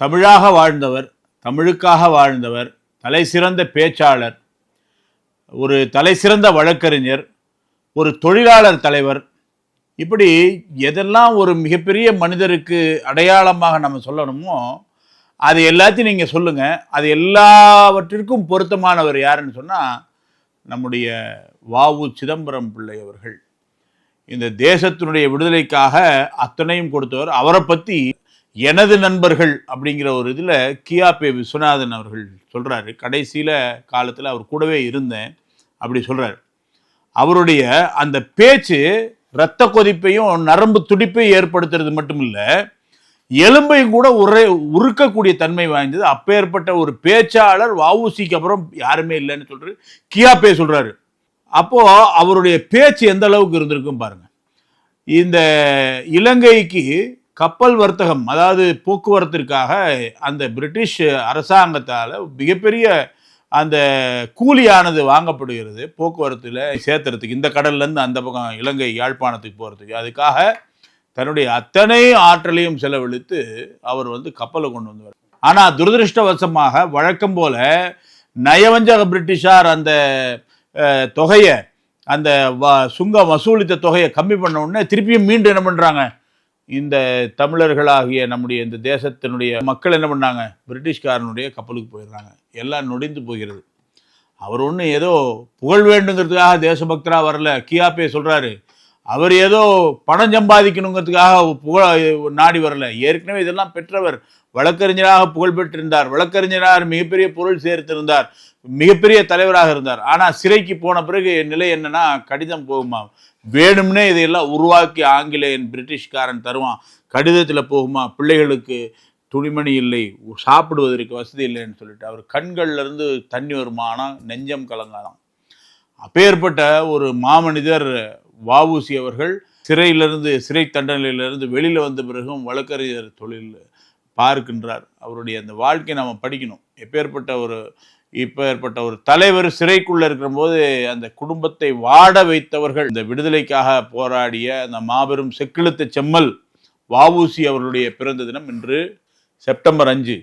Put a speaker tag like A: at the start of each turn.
A: தமிழாக வாழ்ந்தவர் தமிழுக்காக வாழ்ந்தவர் தலை சிறந்த பேச்சாளர் ஒரு தலை சிறந்த வழக்கறிஞர் ஒரு தொழிலாளர் தலைவர். இப்படி எதெல்லாம் ஒரு மிகப்பெரிய மனிதருக்கு அடையாளமாக நம்ம சொல்லணுமோ அது எல்லாத்தையும் நீங்கள் சொல்லுங்கள் அது எல்லாவற்றிற்கும் பொருத்தமானவர் யாருன்னு சொன்னால் நம்முடைய வாவு சிதம்பரம் பிள்ளை அவர்கள். இந்த தேசத்தினுடைய விடுதலைக்காக அத்தனையும் கொடுத்தவர். அவரை பற்றி எனது நண்பர்கள் அப்படிங்கிற ஒரு இதில் கியாபே விஸ்வநாதன் அவர்கள் சொல்கிறாரு கடைசியில் காலத்தில் அவர் கூடவே இருந்தேன். அப்படி சொல்கிறார் அவருடைய அந்த பேச்சு இரத்த கொதிப்பையும் நரம்பு துடிப்பையும் ஏற்படுத்துறது மட்டும் இல்லை எலும்பையும் கூட உரை உருக்கக்கூடிய தன்மை வாய்ந்தது. அப்பேற்பட்ட ஒரு பேச்சாளர் வவுசிக்கு அப்புறம் யாருமே இல்லைன்னு சொல்கிறார் கியாபே சொல்கிறாரு அப்போது அவருடைய பேச்சு எந்த அளவுக்கு இருந்திருக்கும் பாருங்கள் இந்த இலங்கைக்கு கப்பல் வர்த்தகம் அதாவது போக்குவரத்திற்காக அந்த பிரிட்டிஷ் அரசாங்கத்தால் மிகப்பெரிய அந்த கூலியானது வாங்கப்படுகிறது. போக்குவரத்தில் சேர்த்துறதுக்கு இந்த கடல்லேருந்து அந்த பக்கம் இலங்கை யாழ்ப்பாணத்துக்கு போகிறதுக்கு அதுக்காக தன்னுடைய அத்தனை ஆற்றலையும் செலவழித்து அவர் வந்து கப்பலை கொண்டு வந்தார் ஆனால் துரதிருஷ்டவசமாக வழக்கம் போல நயவஞ்சக பிரிட்டிஷார் அந்த தொகையை அந்த வ சுங்கம் வசூலித்த தொகையை கம்மி பண்ண உடனே திருப்பியும் மீண்டும் என்ன பண்ணுறாங்க இந்த தமிழர்களாகிய நம்முடைய இந்த தேசத்தினுடைய மக்கள் என்ன பண்ணாங்க? பிரிட்டிஷ்காரனுடைய கப்பலுக்கு போயிடுறாங்க. எல்லாம் நொடிந்து போகிறது. அவர் ஒன்று ஏதோ புகழ் வேண்டுங்கிறதுக்காக தேசபக்தராக வரல. கியாப்பே சொல்கிறாரு அவர் ஏதோ பணம் சம்பாதிக்கணுங்கிறதுக்காக புகழ் நாடி வரல. ஏற்கனவே இதெல்லாம் பெற்றவர் வழக்கறிஞராக புகழ் பெற்றிருந்தார் வழக்கறிஞராக மிகப்பெரிய பொருள் சேர்த்திருந்தார். மிகப்பெரிய தலைவராக இருந்தார். ஆனால் சிறைக்கு போன பிறகு நிலை என்னன்னா கடிதம் போகுமா? வேணும்னே இதையெல்லாம் உருவாக்கி ஆங்கிலேயன் பிரிட்டிஷ்காரன் தருவான். கடிதத்தில் போகுமா? பிள்ளைகளுக்கு துணிமணி இல்லை. சாப்பிடுவதற்கு வசதி இல்லைன்னு சொல்லிட்டு அவர் கண்கள்லேருந்து தண்ணி வருமானம் நெஞ்சம் கலங்காதான். அப்பேற்பட்ட ஒரு மாமனிதர் வஉசி அவர்கள் சிறையிலிருந்து சிறை தண்டனையிலிருந்து வெளியில் வந்த பிறகும் வழக்கறிஞர் தொழில் பார்க்கின்றார். அவருடைய அந்த வாழ்க்கையை நம்ம படிக்கணும். எப்பேற்பட்ட ஒரு இப்பேற்பட்ட ஒரு தலைவர் சிறைக்குள்ளே இருக்கிற போது அந்த குடும்பத்தை வாட வைத்தவர்கள் இந்த விடுதலைக்காக போராடிய அந்த மாபெரும் செக்கிழுத்த செம்மல் வஉசி அவர்களுடைய பிறந்த தினம் இன்று செப்டம்பர் அஞ்சு.